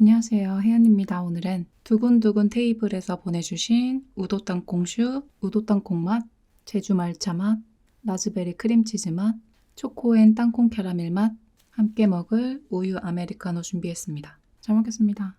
안녕하세요. 혜연입니다. 오늘은 두근두근 테이블에서 보내주신 우도 땅 콩슈, 우도 땅 콩 맛, 제주 말차 맛, 라즈베리 크림치즈 맛, 초코앤 땅콩 캐러멜 맛, 함께 먹을 우유 아메리카노 준비했습니다. 잘 먹겠습니다.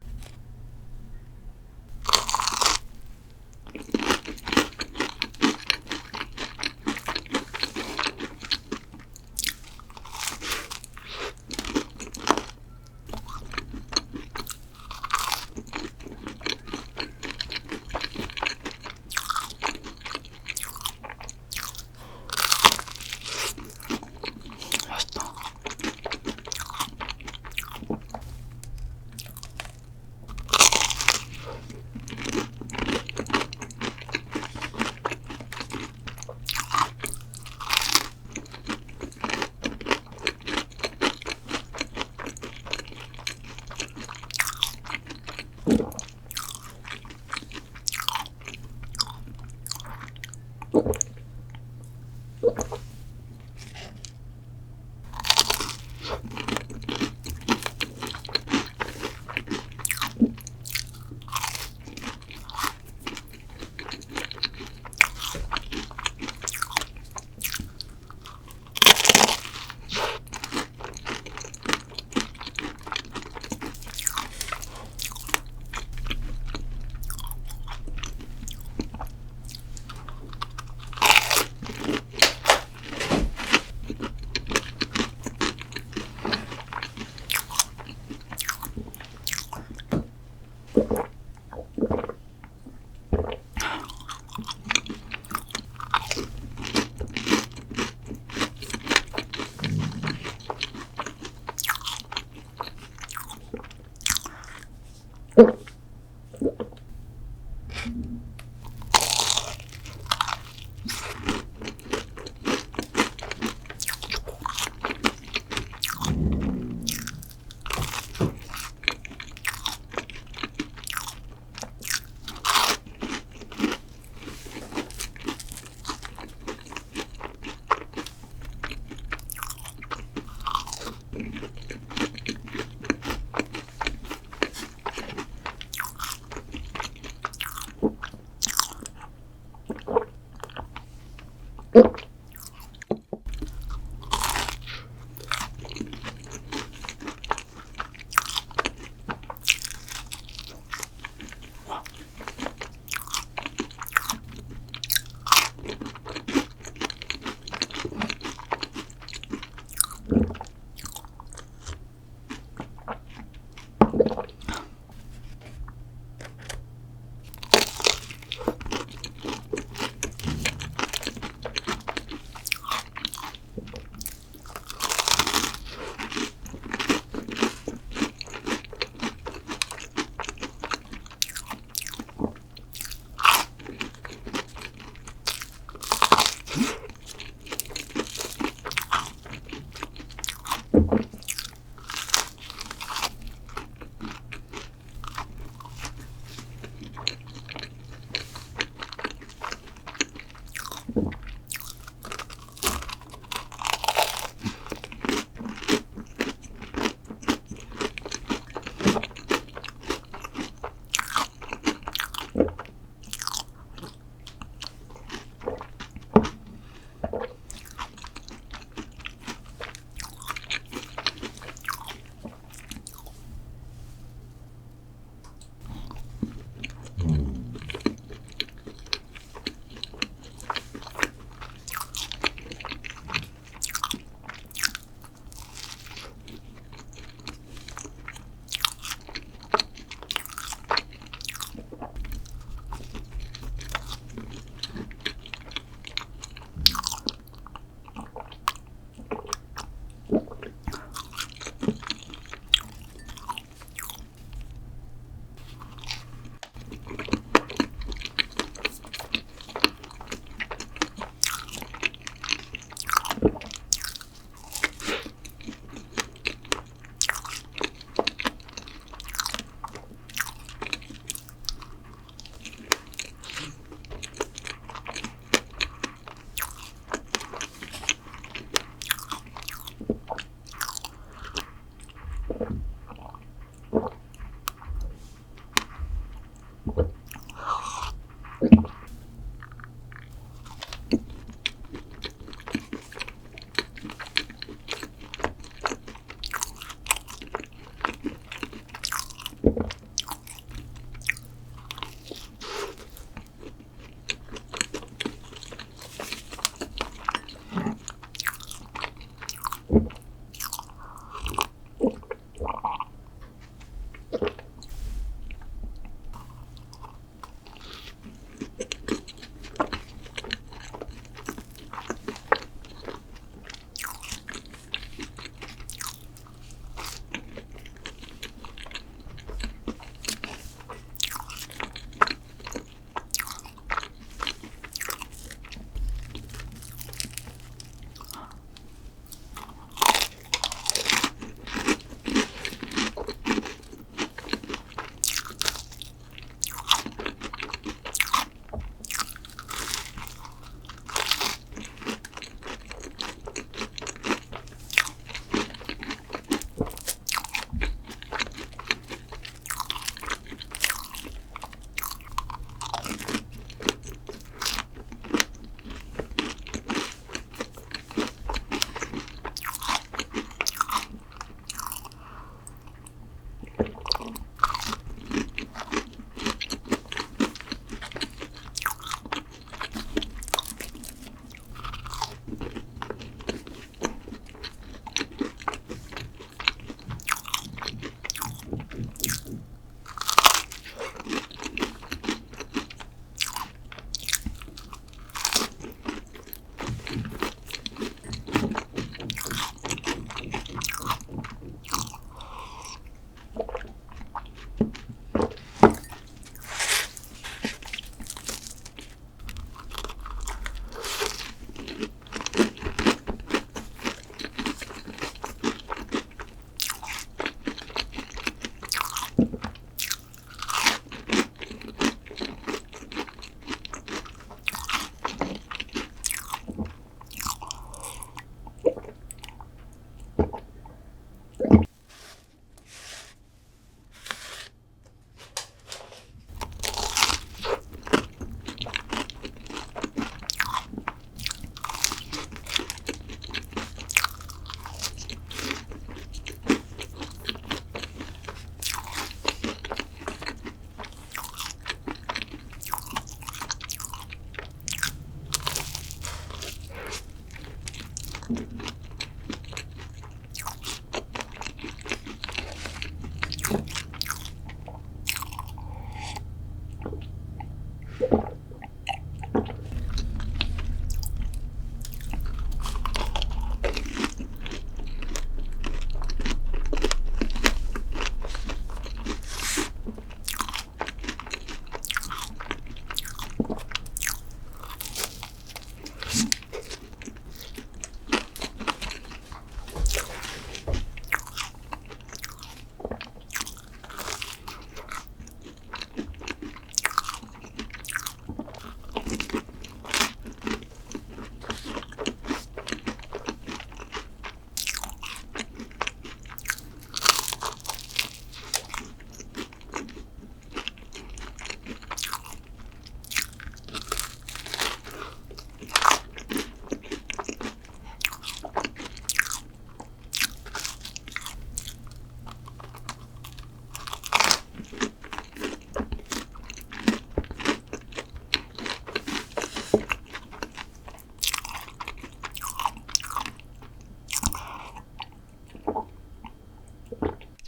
вот.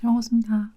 정호수입니다.